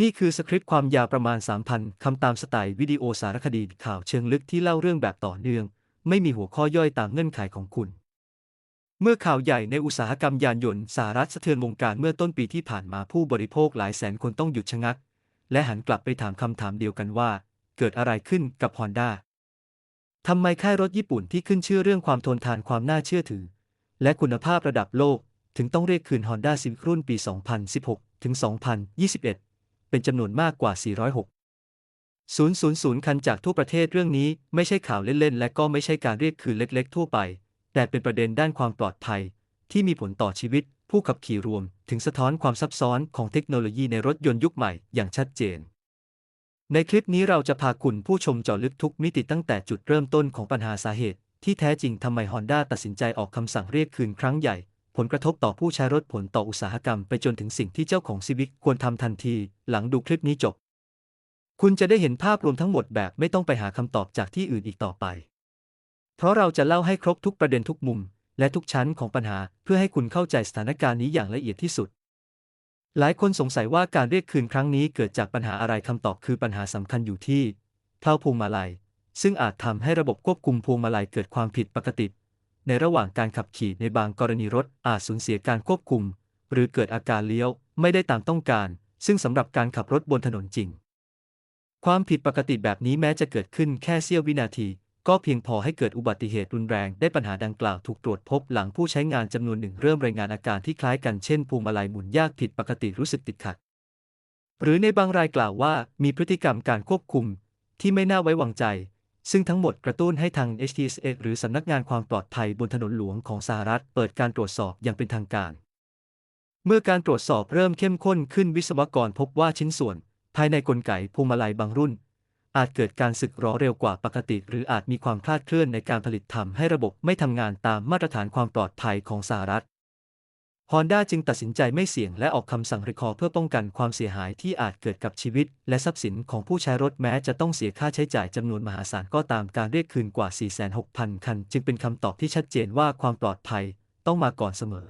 นี่คือสคริปต์ความยาวประมาณ 3,000 คำตามสไตล์วิดีโอสารคดีข่าวเชิงลึกที่เล่าเรื่องแบบต่อเนื่อง ไม่มีหัวข้อย่อยตามเงื่อนไขของคุณ เมื่อข่าวใหญ่ในอุตสาหกรรมยานยนต์สหรัฐสะเทือนวงการเมื่อต้นปีที่ผ่านมาผู้บริโภคหลายแสนคนต้องหยุดชะงัก และหันกลับไปถามคำถามเดียวกันว่า เกิดอะไรขึ้นกับฮอนด้าทำไมค่ายรถญี่ปุ่นที่ขึ้นชื่อเรื่องความทนทานความน่าเชื่อถือ และคุณภาพระดับโลก ถึงต้องเรียกคืน Honda Civic รุ่นปี 2016 ถึง 2021 เป็นจำนวนมากกว่า 406 000 คันจากทั่วประเทศเรื่องนี้ไม่ใช่ข่าวเล่นๆ และก็ไม่ใช่การเรียกคืนเล็กๆ ทั่วไป แต่เป็นประเด็นด้านความปลอดภัย ที่มีผลต่อชีวิต ผู้ขับขี่รวม ถึงสะท้อนความซับซ้อนของเทคโนโลยีในรถยนต์ยุคใหม่อย่างชัดเจน ในคลิปนี้เราจะพาคุณผู้ชมเจาะลึกทุกมิติตั้งแต่จุดเริ่มต้นของปัญหาสาเหตุ ที่แท้จริงทำไมฮอนด้าตัดสินใจออกคำสั่งเรียกคืนครั้งใหญ่ ผลกระทบต่อผู้ใช้รถผลต่ออุตสาหกรรมไปจนถึงสิ่งที่เจ้าของซีวิกควรทำทันที หลังดูคลิปนี้จบ คุณจะได้เห็นภาพรวมทั้งหมดแบบไม่ต้องไปหาคำตอบจากที่อื่นอีกต่อไป เพราะเราจะเล่าให้ครบทุกประเด็นทุกมุม และทุกชั้นของปัญหาเพื่อให้คุณเข้าใจสถานการณ์นี้อย่างละเอียดที่สุด หลายคนสงสัยว่าการเรียกคืนครั้งนี้เกิดจากปัญหาอะไรคำตอบคือปัญหาสำคัญอยู่ที่เพลาพวงมาลัยซึ่งอาจทำให้ระบบควบคุมพวงมาลัยเกิดความผิดปกติ ในระหว่างการขับขี่ในบางกรณีรถอาจสูญเสียการควบคุม หรือเกิดอาการเลี้ยวไม่ได้ตามต้องการ ซึ่งสำหรับการขับรถบนถนนจริง ความผิดปกติแบบนี้แม้จะเกิดขึ้นแค่เสี้ยววินาที ก็เพียงพอให้เกิดอุบัติเหตุรุนแรงได้ปัญหาดังกล่าวถูกตรวจพบหลังผู้ใช้งานจำนวนหนึ่งเริ่มรายงานอาการที่คล้ายกันเช่นพวงมาลัยหมุนยากผิดปกติรู้สึกติดขัด หรือในบางรายกล่าวว่ามีพฤติกรรมการควบคุม ที่ไม่น่าไว้วางใจ ซึ่งทั้งหมดกระตุ้นให้ทาง HTSA หรือสำนักงานความปลอดภัยบนถนนหลวงของสหรัฐเปิดการตรวจสอบอย่างเป็นทางการ เมื่อการตรวจสอบเริ่มเข้มข้นขึ้นวิศวกรพบว่าชิ้นส่วน ภายในกลไกพวงมาลัยบางรุ่น อาจเกิดการสึกหรอเร็วกว่าปกติ หรืออาจมีความคลาดเคลื่อนในการผลิตทำให้ระบบไม่ทำงานตามมาตรฐานความปลอดภัยของสหรัฐ Honda จึงตัดสินใจไม่เสี่ยงและออกคำสั่งรีคอร์เพื่อป้องกันความเสียหายที่อาจเกิดกับชีวิต และทรัพย์สินของผู้ใช้รถแม้จะต้องเสียค่าใช้จ่ายจำนวนมหาศาลก็ตามการเรียกคืนกว่า 46,000 คัน จึงเป็นคำตอบที่ชัดเจนว่าความปลอดภัยต้องมาก่อนเสมอ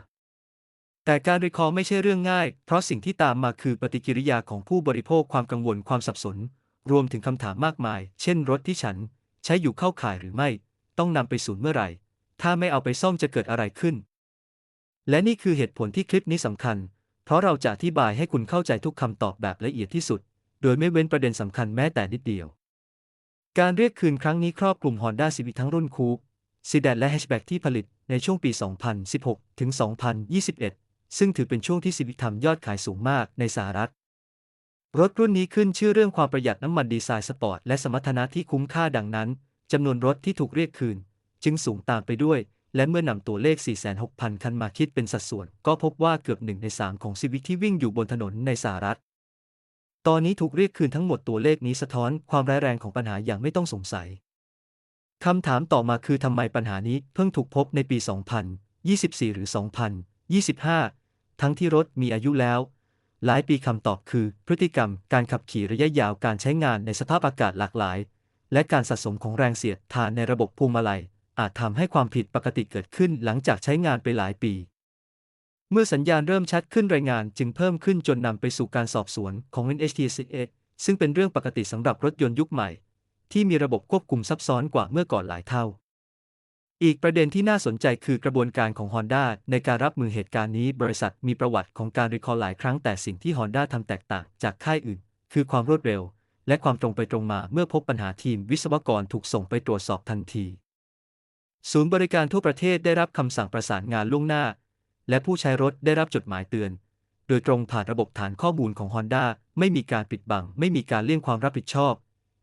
แต่การรีคอร์ไม่ใช่เรื่องง่าย เพราะสิ่งที่ตามมาคือปฏิกิริยาของผู้บริโภคความกังวลความสับสน รวมถึงคำถามมากมาย เช่น รถที่ฉัน ใช้อยู่เข้าข่ายหรือไม่ ต้องนำไปศูนย์เมื่อไหร่ ถ้าไม่เอาไปซ่อมจะเกิดอะไรขึ้น และนี่คือเหตุผลที่คลิปนี้สำคัญ เพราะเราจะอธิบายให้คุณเข้าใจทุกคำตอบแบบละเอียดที่สุด โดยไม่เว้นประเด็นสำคัญแม้แต่นิดเดียว การเรียกคืนครั้งนี้ครอบคลุม Honda Civic ทั้งรุ่นคูปซีแดนและแฮชแบ็กที่ผลิตในช่วงปี 2016 ถึง 2021 ซึ่งถือเป็นช่วงที่ Civic ทำยอดขายสูงมากในสหรัฐ รถรุ่นนี้ขึ้นชื่อเรื่องความประหยัดน้ำมันดีไซน์สปอร์ตและสมรรถนะที่คุ้มค่าดังนั้นจำนวนรถที่ถูกเรียกคืน จึงสูงตามไปด้วย และเมื่อนำตัวเลข 46,000 คันมาคิดเป็นสัดส่วน ก็พบว่าเกือบหนึ่งในสามของซีวิกที่วิ่งอยู่บนถนนในสหรัฐ ตอนนี้ถูกเรียกคืนทั้งหมดตัวเลขนี้สะท้อนความร้ายแรงของปัญหาอย่างไม่ต้องสงสัยคำถามต่อมาคือทำไมปัญหานี้เพิ่งถูกพบในปี 2024 หรือ 2025 ทั้งที่รถมีอายุแล้ว หลายปีคำตอบคือ พฤติกรรม การขับขี่ระยะยาวการใช้งานในสภาพอากาศหลากหลาย และการสะสมของแรงเสียดทานในระบบพวงมาลัย อาจทำให้ความผิดปกติเกิดขึ้นหลังจากใช้งานไปหลายปี เมื่อสัญญาณเริ่มชัดขึ้นรายงานจึงเพิ่มขึ้นจนนำไปสู่การสอบสวนของ NHTSA ซึ่งเป็นเรื่องปกติสำหรับรถยนต์ยุคใหม่ ที่มีระบบควบคุมซับซ้อนกว่าเมื่อก่อนหลายเท่า อีกประเด็นที่น่าสนใจคือกระบวนการของ Honda ในการรับมือเหตุการณ์นี้บริษัทมีประวัติของการรีคอร์หลายครั้งแต่สิ่งที่ Honda ทำแตกต่างจากค่ายอื่น คือความรวดเร็ว และความตรงไปตรงมาเมื่อพบปัญหาทีมวิศวกรถูกส่งไปตรวจสอบทันที ศูนย์บริการทั่วประเทศได้รับคำสั่งประสานงานล่วงหน้า และผู้ใช้รถได้รับจดหมายเตือน โดยตรงผ่านระบบฐานข้อมูลของ Honda ไม่มีการปิดบัง ไม่มีการเลี่ยงความรับผิดชอบ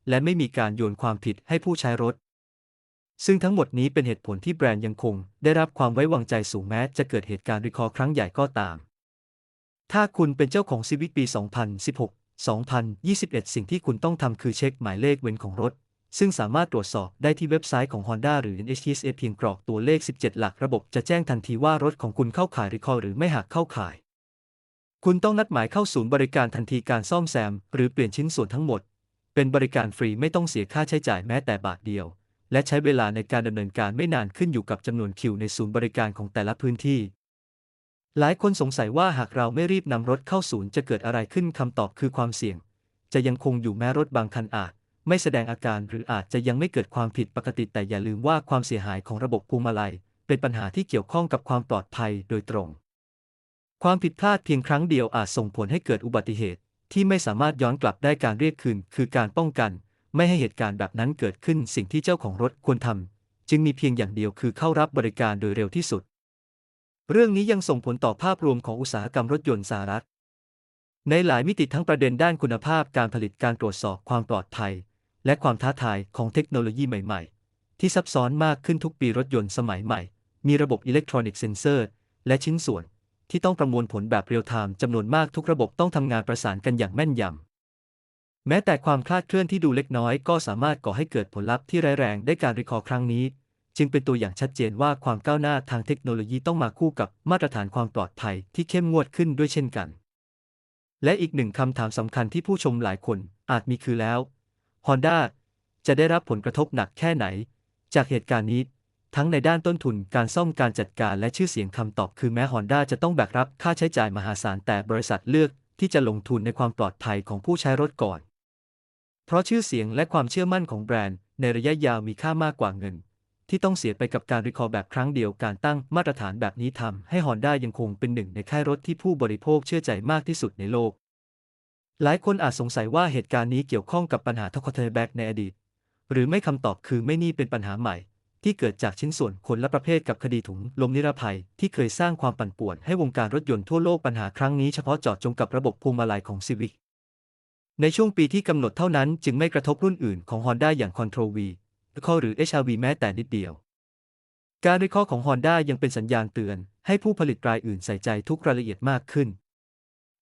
และไม่มีการโยนความผิดให้ผู้ใช้รถ ซึ่งทั้งหมดนี้เป็นเหตุผลที่แบรนด์ยังคง ได้รับความไว้วางใจสูงแม้ จะเกิดเหตุการณ์รีคอร์ครั้งใหญ่ก็ตาม ถ้าคุณเป็นเจ้าของซีวิ c ปี 2016 2021 สิ่งที่คุณต้องทำคือเช็คหมายเลขเว้นของรถ ซึ่งสามารถตรวจสอบได้ที่เว็บไซต์ของ Honda หรือ NHTSA เพียงกรอกตัวเลข 17 หลักระบบจะแจ้งทันทีว่ารถของคุณเข้าข่ายรีคอร์หรือไม่หากเข้าข่าย คุณต้องนัดหมายเข้าศูนย์บริการทันทีการซ่อมแซม หรือเปลี่ยนชิ้นส่วนทั้งหมด เป็นบริการฟรีไม่ต้องเสียค่าใช้จ่ายแม้แต่บาทเดียว และใช้เวลาในการดำเนินการไม่นานขึ้นอยู่กับจำนวนคิวในศูนย์บริการของแต่ละพื้นที่ หลายคนสงสัยว่าหากเราไม่รีบนำรถเข้าศูนย์จะเกิดอะไรขึ้นคำตอบคือความเสี่ยง จะยังคงอยู่แม้รถบางคันอาจ ไม่แสดงอาการหรืออาจจะยังไม่เกิดความผิดปกติแต่อย่าลืมว่าความเสียหายของระบบพวงมาลัย เป็นปัญหาที่เกี่ยวข้องกับความปลอดภัยโดยตรง ความผิดพลาดเพียงครั้งเดียวอาจส่งผลให้เกิดอุบัติเหตุ ที่ไม่สามารถย้อนกลับได้การเรียกคืน คือการป้องกัน ไม่ให้เหตุการณ์แบบนั้นเกิดขึ้นสิ่งที่เจ้าของรถควรทำจึงมีเพียงอย่างเดียวคือเข้ารับบริการโดยเร็วที่สุด เรื่องนี้ยังส่งผลต่อภาพรวมของอุตสาหกรรมรถยนต์สหรัฐในหลายมิติทั้งประเด็นด้านคุณภาพการผลิตการตรวจสอบความปลอดภัย และความท้าทายของเทคโนโลยีใหม่ ๆ ที่ซับซ้อนมากขึ้นทุกปีรถยนต์สมัยใหม่ มีระบบอิเล็กทรอนิกส์เซนเซอร์ และชิ้นส่วน ที่ต้องประมวลผลแบบเรียลไทม์จำนวนมากทุกระบบต้องทำงานประสานกันอย่างแม่นยำแม้แต่ความคลาดเคลื่อนที่ดูเล็กน้อยก็สามารถก่อให้เกิดผลลัพธ์ที่ร้ายแรงได้การรีคอร์ครั้งนี้ จึงเป็นตัวอย่างชัดเจนว่าความก้าวหน้าทางเทคโนโลยีต้องมาคู่กับมาตรฐานความปลอดภัยที่เข้มงวดขึ้นด้วยเช่นกัน และอีกหนึ่งคำถามสำคัญที่ผู้ชมหลายคนอาจมีคือแล้ว Honda จะได้รับผลกระทบหนักแค่ไหน จากเหตุการณ์นี้ ทั้งในด้านต้นทุนการซ่อมการจัดการและชื่อเสียงคำตอบคือแม้ Honda จะต้องแบกรับค่าใช้จ่ายมหาศาลแต่บริษัทเลือกที่จะลงทุนในความปลอดภัยของผู้ใช้รถก่อน เพราะชื่อเสียงและความเชื่อมั่นของแบรนด์ ในระยะยาวมีค่ามากกว่าเงิน ที่ต้องเสียไปกับการรีคอร์แบบครั้งเดียวการตั้งมาตรฐานแบบนี้ทำให้ Honda ยังคงเป็นหนึ่งในค่ายรถที่ผู้บริโภคเชื่อใจมากที่สุดในโลก หลายคนอาจสงสัยว่าเหตุการณ์นี้เกี่ยวข้องกับปัญหาทอคเทแบ็กในอดีต หรือไม่คำตอบคือไม่นี่เป็นปัญหาใหม่ ที่เกิดจากชิ้นส่วนคนละประเภทกับคดีถุงลมนิรภัยที่เคยสร้างความปั่นป่วนให้วงการรถยนต์ทั่วโลกปัญหาครั้งนี้เฉพาะเจาะจงกับระบบพวงมาลัยของ Civic ในช่วงปีที่กำหนดเท่านั้นจึงไม่กระทบรุ่นอื่นของ Honda อย่าง Control V หรือ HRV แม้แต่นิดเดียว การรีคอร์ของ Honda ยังเป็นสัญญาณเตือนให้ผู้ผลิตรายอื่นใส่ใจทุกรายละเอียดมากขึ้น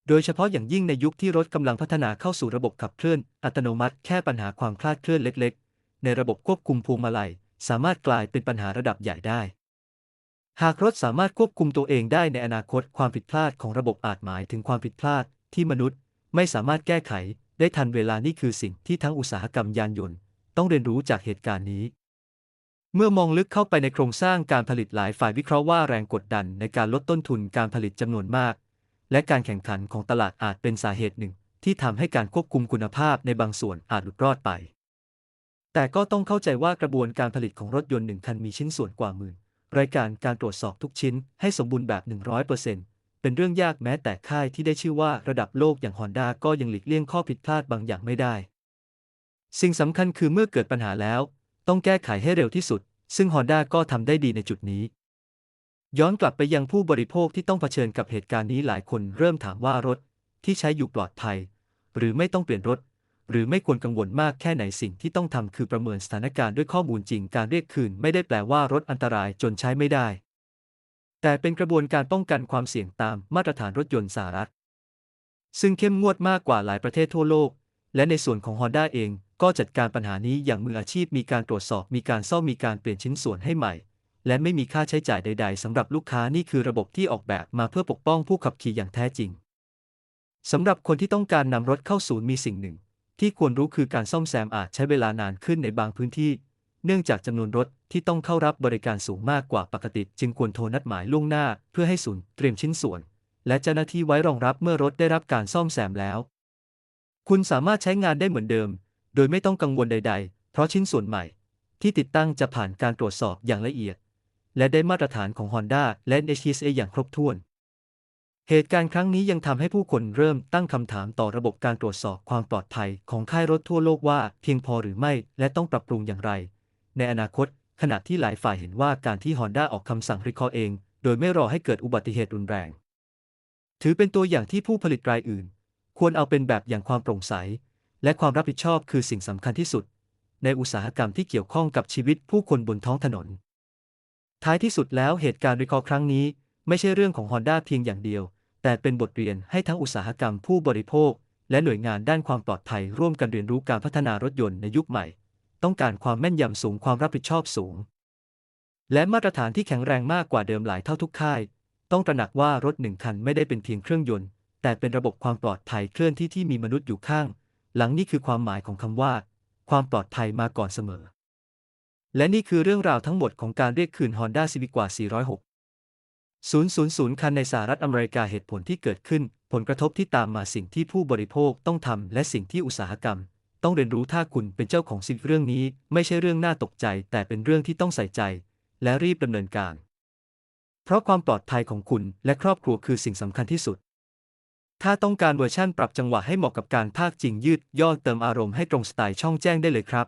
โดยเฉพาะอย่างยิ่งในยุคที่รถกำลังพัฒนาเข้าสู่ระบบขับเคลื่อน อัตโนมัติแค่ปัญหาความคลาดเคลื่อนเล็ก ๆ ในระบบควบคุมพวงมาลัย สามารถกลายเป็นปัญหาระดับใหญ่ได้ หากรถสามารถควบคุมตัวเองได้ในอนาคตความผิดพลาดของระบบอาจหมายถึงความผิดพลาด ที่มนุษย์ ไม่สามารถแก้ไข ได้ทันเวลานี่คือสิ่งที่ทั้งอุตสาหกรรมยานยนต์ ต้องเรียนรู้จากเหตุการณ์นี้ เมื่อมองลึกเข้าไปในโครงสร้างการผลิตหลายฝ่ายวิเคราะห์ว่าแรงกดดันในการลดต้นทุนการผลิตจำนวนมาก และการแข่งขันของตลาดอาจเป็นสาเหตุหนึ่ง ที่ทำให้การควบคุมคุณภาพในบางส่วนอาจหลุดรอดไป แต่ก็ต้องเข้าใจว่ากระบวนการผลิตของรถยนต์หนึ่งคันมีชิ้นส่วนกว่าหมื่น รายการการตรวจสอบทุกชิ้นให้สมบูรณ์แบบ 100%เป็นเรื่องยากแม้แต่ค่ายที่ได้ชื่อว่าระดับโลกอย่าง Honda ก็ยังหลีกเลี่ยงข้อผิดพลาดบางอย่างไม่ได้ สิ่งสำคัญคือเมื่อเกิดปัญหาแล้ว ต้องแก้ไขให้เร็วที่สุด ซึ่ง Honda ก็ทำได้ดีในจุดนี้ ย้อนกลับไปยังผู้บริโภคที่ต้องเผชิญกับเหตุการณ์นี้หลายคนเริ่มถามว่ารถที่ใช้อยู่ปลอดภัย หรือไม่ต้องเปลี่ยนรถ หรือไม่ควรกังวลมากแค่ไหนสิ่งที่ต้องทำคือประเมินสถานการณ์ด้วยข้อมูลจริงการเรียกคืน ไม่ได้แปลว่ารถอันตรายจนใช้ไม่ได้ แต่เป็นกระบวนการป้องกันความเสี่ยงตามมาตรฐานรถยนต์สหรัฐ ซึ่งเข้มงวดมากกว่าหลายประเทศทั่วโลก และในส่วนของ Honda เองก็จัดการปัญหานี้อย่างมืออาชีพมีการตรวจสอบมีการซ่อมมีการเปลี่ยนชิ้นส่วนให้ใหม่ และไม่มีค่าใช้จ่ายใด ๆสำหรับลูกค้านี่คือระบบที่ออกแบบมาเพื่อปกป้องผู้ขับขี่อย่างแท้จริงสำหรับคนที่ต้องการนำรถเข้าศูนย์มีสิ่งหนึ่ง ที่ควรรู้คือการซ่อมแซมอาจใช้เวลานานขึ้นในบางพื้นที่ เนื่องจากจำนวนรถที่ต้องเข้ารับบริการสูงมากกว่าปกติ จึงควรโทรนัดหมายล่วงหน้า เพื่อให้ศูนย์เตรียมชิ้นส่วน และเจ้าหน้าที่ไว้รองรับเมื่อรถได้รับการซ่อมแซมแล้ว คุณสามารถใช้งานได้เหมือนเดิม โดยไม่ต้องกังวลใด ๆ เพราะชิ้นส่วนใหม่ ที่ติดตั้งจะผ่านการตรวจสอบอย่างละเอียด และได้มาตรฐานของ Honda และ HTSA อย่างครบถ้วน เหตุการณ์ครั้งนี้ยังทำให้ผู้คนเริ่มตั้งคำถามต่อระบบการตรวจสอบความปลอดภัยของค่ายรถทั่วโลกว่าเพียงพอหรือไม่ และต้องปรับปรุงอย่างไร ในอนาคต ขณะที่หลายฝ่ายเห็นว่าการที่ Honda ออกคำสั่งรีคอร์เอง โดยไม่รอให้เกิดอุบัติเหตุรุนแรง ถือเป็นตัวอย่างที่ผู้ผลิตรายอื่น ควรเอาเป็นแบบอย่างความโปร่งใส และความรับผิดชอบคือสิ่งสำคัญที่สุด ในอุตสาหกรรมที่เกี่ยวข้องกับชีวิตผู้คนบนท้องถนน ท้ายที่สุดแล้วเหตุการณ์รีคอร์ครั้งนี้ ไม่ใช่เรื่องของ Honda เพียงอย่างเดียว แต่เป็นบทเรียนให้ทั้งอุตสาหกรรมผู้บริโภค และหน่วยงานด้านความปลอดภัยร่วมกันเรียนรู้การพัฒนารถยนต์ในยุคใหม่ ต้องการความแม่นยำสูงความรับผิดชอบสูง และมาตรฐานที่แข็งแรงมากกว่าเดิมหลายเท่าทุกค่าย ต้องตระหนักว่ารถหนึ่งคันไม่ได้เป็นเพียงเครื่องยนต์ แต่เป็นระบบความปลอดภัยเคลื่อนที่ที่มีมนุษย์อยู่ข้าง หลังนี่คือความหมายของคำว่า ความปลอดภัยมาก่อนเสมอ และนี่คือเรื่องราวทั้งหมดของการเรียกคืน Honda Civic กว่า 406 000 คันในสหรัฐอเมริกาเหตุผลที่เกิดขึ้น ผลกระทบที่ตามมาสิ่งที่ผู้บริโภคต้องทำและสิ่งที่อุตสาหกรรม ต้องเรียนรู้ถ้าคุณเป็นเจ้าของสิ่งเรื่องนี้ ไม่ใช่เรื่องน่าตกใจ แต่เป็นเรื่องที่ต้องใส่ใจ และรีบดำเนินการ เพราะความปลอดภัยของคุณและครอบครัวคือสิ่งสำคัญที่สุด ถ้าต้องการเวอร์ชั่นปรับจังหวะให้เหมาะกับการพากจริงยืดย่อเติมอารมณ์ให้ตรงสไตล์ช่องแจ้งได้เลยครับ